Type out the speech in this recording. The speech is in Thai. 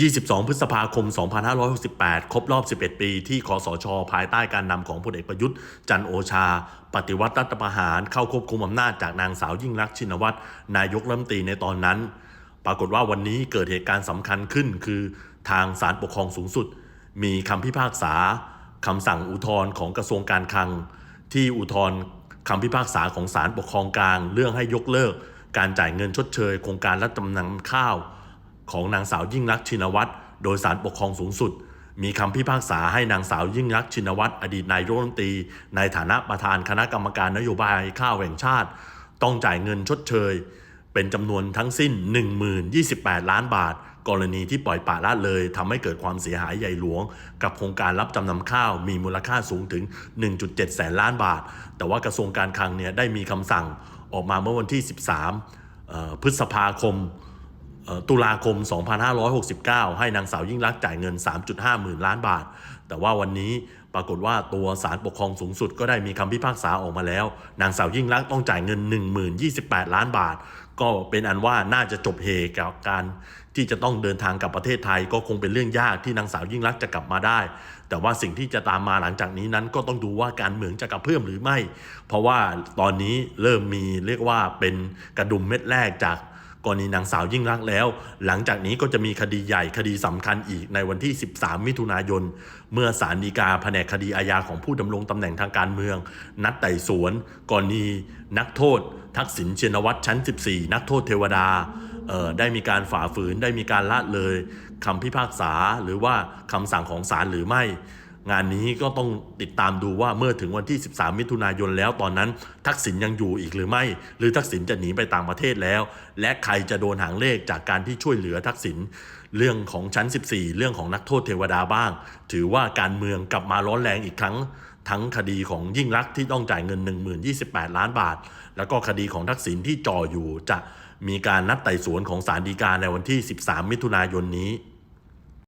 22 พฤษภาคม 2568 ครบรอบ 11 ปี ที่คอสช ภายใต้การนำของพลเอกประยุทธ์ จันโอชา ปฏิวัติรัฐประหาร เข้าควบคุมอำนาจจากนางสาวยิ่งรักษณ์ชินวัตร นายกรัฐมนตรีในตอนนั้น ปรากฏว่าวันนี้เกิดเหตุการณ์สำคัญขึ้น คือทางศาลปกครองสูงสุด มีคำพิพากษาคำสั่งอุทธรณ์ของกระทรวงการคลัง ที่อุทธรณ์คำพิพากษาของศาลปกครองกลาง เรื่องให้ยกเลิก การจ่ายเงินชดเชย โครงการรับจำนำข้าว ของนางสาวยิ่งรักชินวัตรโดยสารปกครองสูงสุด มีคำพิพากษาให้นางสาวยิ่งรักชินวัตรอดีตนายรัฐมนตรี ในฐานะประธานคณะกรรมการนโยบายข้าวแห่งชาติ ต้องจ่ายเงินชดเชย เป็นจำนวนทั้งสิ้น 1028 ล้านบาท กรณีที่ปล่อยปละละเลยทำให้เกิดความเสียหายใหญ่หลวง กับโครงการรับจำนำข้าวมีมูลค่าสูงถึง 1.7 แสนล้านบาท แต่ว่ากระทรวงการคลังเนี่ยได้มีคำสั่งออกมาเมื่อวันที่ 13พฤษภาคม ตุลาคม 2569 ให้นางสาวยิ่งรักษณ์จ่ายเงิน 3.5 หมื่นล้านบาท แต่ว่าวันนี้ปรากฏว่าตัวศาลปกครองสูงสุดก็ได้มีคำพิพากษาออกมาแล้ว นางสาวยิ่งรักษณ์ต้องจ่ายเงิน 1028 ล้านบาท ก็เป็นอันว่าน่าจะจบเหตุกับการที่จะต้องเดินทางกลับประเทศไทย ก็คงเป็นเรื่องยากที่นางสาวยิ่งรักษณ์จะกลับมาได้ แต่ว่าสิ่งที่จะตามมาหลังจากนี้นั้นก็ต้องดูว่าการเมืองจะกระเพื่อมหรือไม่ เพราะว่าตอนนี้เริ่มมีเรียกว่าเป็นกระดุมเม็ดแรกจาก กรณีนางสาวยิ่งรักแล้ว หลังจากนี้ก็จะมีคดีใหญ่คดีสำคัญอีกในวันที่ 13 มิถุนายน เมื่อศาลฎีกาแผนกคดีอาญาของผู้ดำรงตำแหน่งทางการเมือง นัดไต่สวนกรณีนักโทษ ทักษิณเชนวัตรชั้น 14 นักโทษเทวดาได้มีการฝ่าฝืนได้มีการละเลยคำพิพากษาหรือว่าคำสั่งของศาลหรือไม่ งานนี้ก็ต้องติดตามดูว่าเมื่อถึงวันที่ 13 มิถุนายนแล้วตอนนั้น ทักษิณยังอยู่อีกหรือไม่ หรือทักษิณจะหนีไปต่างประเทศแล้ว และใครจะโดนหางเลขจากการที่ช่วยเหลือทักษิณเรื่องของชั้น 14 เรื่องของนักโทษเทวดาบ้าง ถือว่าการเมืองกลับมาร้อนแรงอีกครั้ง ทั้งคดีของยิ่งรักษณ์ที่ต้องจ่ายเงิน 1028 ล้านบาท แล้วก็คดีของทักษิณที่จ่ออยู่จะมีการนัดไต่สวนของศาลฎีกาในวันที่ 13 มิถุนายนนี้